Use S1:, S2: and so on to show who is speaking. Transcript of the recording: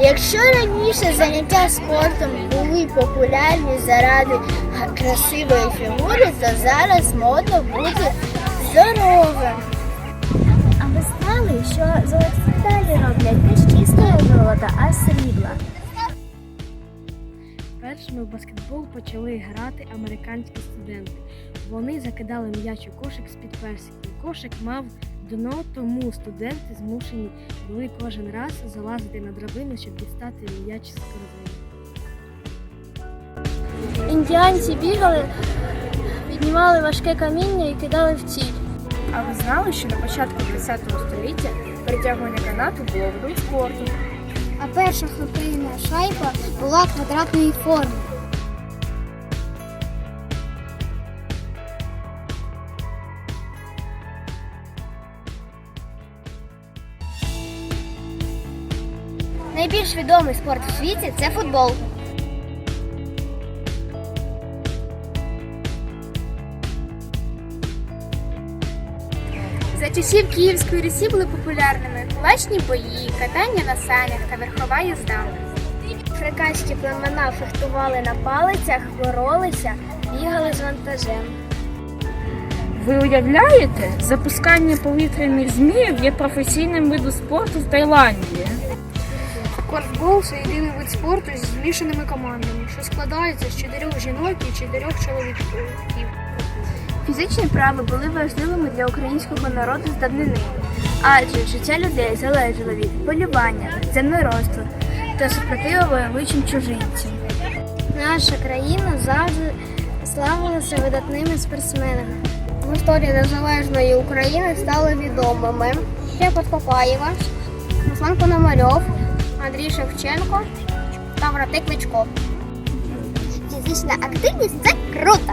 S1: Якщо раніше заняття спортом були популярні заради красивої фігури, то зараз модно бути здоровим.
S2: А ви знали, що золоті медалі роблять не з чистого золота, а з срібла?
S3: Першими в баскетбол почали грати американські студенти. Вони закидали м'яч у кошик з-під персиків. Кошик мав дно, тому студенти змушені були кожен раз залазити на драбину, щоб дістати м'яч з корзини.
S2: Індіанці бігали, піднімали важке каміння і кидали в ціль.
S4: А ви знали, що на початку ХХ століття перетягування канату було видом спорту?
S1: А перша хокейна шайба була квадратної форми. Найбільш відомий спорт у світі це футбол.
S4: За часів Київської Русі були популярними кулачні бої, катання на санях та верхова їзда.
S1: Африканські племена фехтували на палицях, боролися, бігали з вантажем.
S5: Ви уявляєте, запускання повітряних зміїв є професійним видом спорту в Таїланді.
S4: Корфбол це єдиний вид спорту зі змішаними командами, що складається з чотирьох жінок і чотирьох чоловіків. Фізичні вправи були важливими для українського народу з давнини, адже життя людей залежало від полювання, землеробства та супротиву войовичим чужинцям.
S1: Наша країна завжди славилася видатними спортсменами. В історії незалежної України стали відомими Шепот Попаєва, Руслан Пономарьов, Андрій Шевченко та Вратик Кличко. Фізична активність це круто!